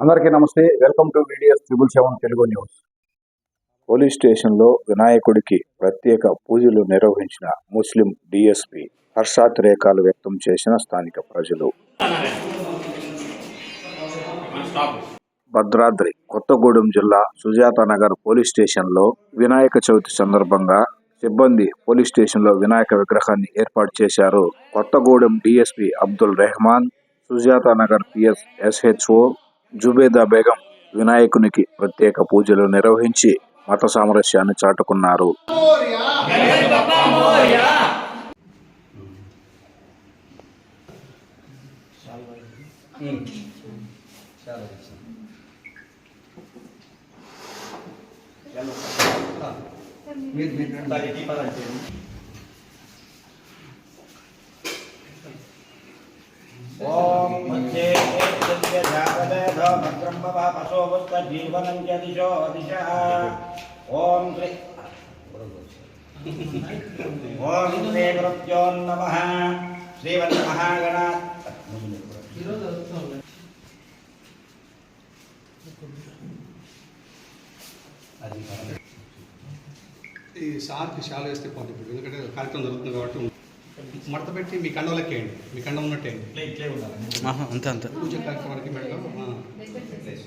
అందరికీ నమస్తే. Welcome to videos triple seven Telugu news police స్టేషన్లో వినాయకుడికి ప్రత్యేక పూజలు నిర్వహించిన ముస్లిం డిఎస్పి హర్షాతిరేకాలు వ్యక్తం చేసిన స్థానిక ప్రజలు. భద్రాద్రి కొత్తగూడెం జిల్లా సుజాతానగర్ పోలీస్ స్టేషన్లో వినాయక చవితి సందర్భంగా సిబ్బంది పోలీస్ స్టేషన్లో వినాయక విగ్రహాన్ని ఏర్పాటు చేశారు Kothagudem DSP Abdul Rehman Sujatanagar PS SHO Zubeda Begum వినాయకునికి ప్రత్యేక పూజలు నిర్వహించి మత సామరస్యాన్ని చాటుకున్నారు. ఓం భద్రం భవ జీవనం చ దిశో దిశ ఓం శ్రీ ఓం శ్రీ గురుభ్యో నమ శ్రీవన్ మహాగణా ఈ సార్కి షాల్ వేస్తే పోటీ ఎందుకంటే కార్యక్రమం జరుగుతుంది కాబట్టి మడత పెట్టి మీ కండంలోకి వేయండి. మీ కండం ఉన్నట్టేయండి అంతే అంతే. పూజ కార్యక్రమానికి మేడం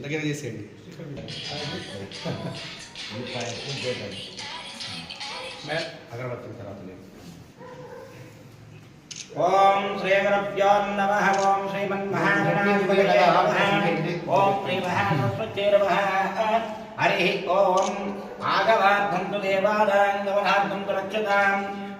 దగ్గర చేసేయండి. మే- అగరబత్తి తర్వాత. ఓం శ్రీ గురుభ్యో నమ ఓం శ్రీమన్ మహాగణాధిపతయే నమః ఓం శ్రీ మహాసరస్వత్యై నమః హరి ఓం. ఆగవార్థం తు దేవాదాం గమనార్థం తు రక్షతాం.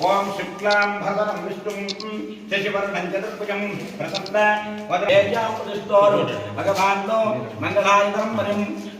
ఓం శుక్లాం భగవం విష్ణుం శశివర్ణం చతుర్భుజం ప్రసన్న భగవాన్ మంగళాయుధం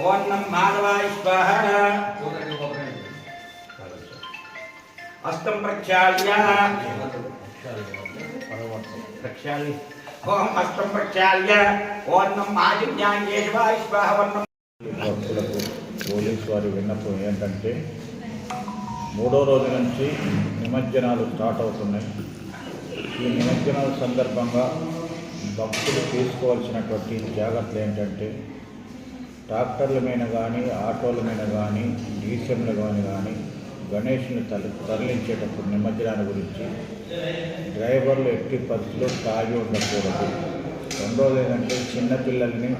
ఓం నం మాధవాయ స్వాహ అష్టం ప్రక్షాళ్య ప్రక్షాళ్య ఓం అష్టం ప్రక్షాళ్య ఓం స్వాహ భక్తులకు పోలీసు వారి విన్నపం ఏంటంటే మూడో రోజు నుంచి నిమజ్జనాలు స్టార్ట్ అవుతున్నాయి. ఈ నిమజ్జనాల సందర్భంగా భక్తులు తీసుకోవాల్సినటువంటి జాగ్రత్తలు ఏంటంటే ట్రాక్టర్ల మీద కానీ ఆటోల మీద కానీ డీసీఎంల కానీ కానీ గణేష్ని తల తరలించేటప్పుడు నిమజ్జనాన్ని గురించి డ్రైవర్లు ఎట్టి పరిస్థితుల్లో తాగి ఉండకూడదు. రెండోది ఏంటంటే చిన్నపిల్లల్ని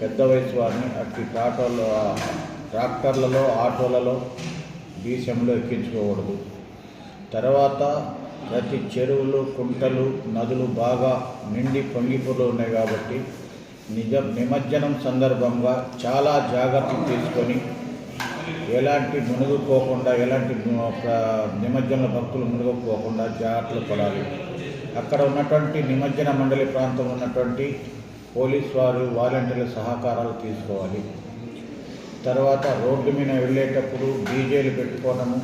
పెద్ద వయసు వారిని అట్టి ఆటోలో ట్రాక్టర్లలో ఆటోలలో డీసెంలో ఎక్కించుకోకూడదు. తర్వాత ప్రతి చెరువులు కుంటలు నదులు బాగా నిండి పొంగిపోతూ ఉన్నాయి కాబట్టి నిజ నిమజ్జనం సందర్భంగా చాలా జాగ్రత్తలు తీసుకొని ఎలాంటి మునుగుపోకుండా ఎలాంటి నిమజ్జన భక్తులు మునిగిపోకుండా జాగ్రత్తలు పడాలి. అక్కడ ఉన్నటువంటి నిమజ్జన మండలి ప్రాంతం ఉన్నటువంటి పోలీస్ వారు వాలంటీర్ల సహకారాలు తీసుకోవాలి. తర్వాత రోడ్డు మీద వెళ్ళేటప్పుడు డీజేలు పెట్టుకోవడము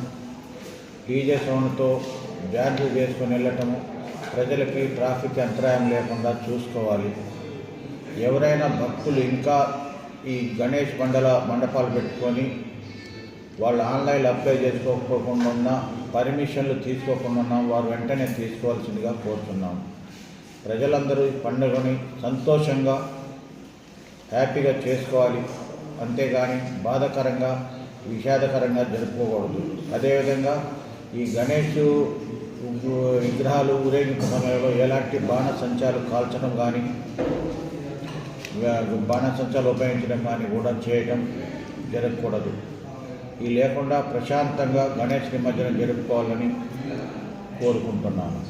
డీజే సౌండ్తో డ్యాన్సులు చేసుకొని వెళ్ళటము ప్రజలకి ట్రాఫిక్ అంతరాయం లేకుండా చూసుకోవాలి. ఎవరైనా భక్తులు ఇంకా ఈ గణేష్ మండల మండపాలు పెట్టుకొని వాళ్ళు ఆన్లైన్లో అప్లై చేసుకోకపోకుండా ఉన్నా పర్మిషన్లు తీసుకోకుండా ఉన్న వారు వెంటనే తీసుకోవాల్సిందిగా కోరుతున్నాం. ప్రజలందరూ ఈ పండుగని సంతోషంగా హ్యాపీగా చేసుకోవాలి. అంతేగాని బాధాకరంగా విషాదకరంగా జరుపుకోకూడదు. అదేవిధంగా ఈ గణేష్ విగ్రహాలు ఊరేగింపు సమయంలో ఎలాంటి బాణ బాణసంచాలు కాల్చడం కానీ బాణసంచాలు ఉపయోగించడం కానీ కూడా చేయటం జరగకూడదు. ఈ లేకుండా ప్రశాంతంగా గణేష్ నిమజ్జనం జరుపుకోవాలని కోరుకుంటున్నాను.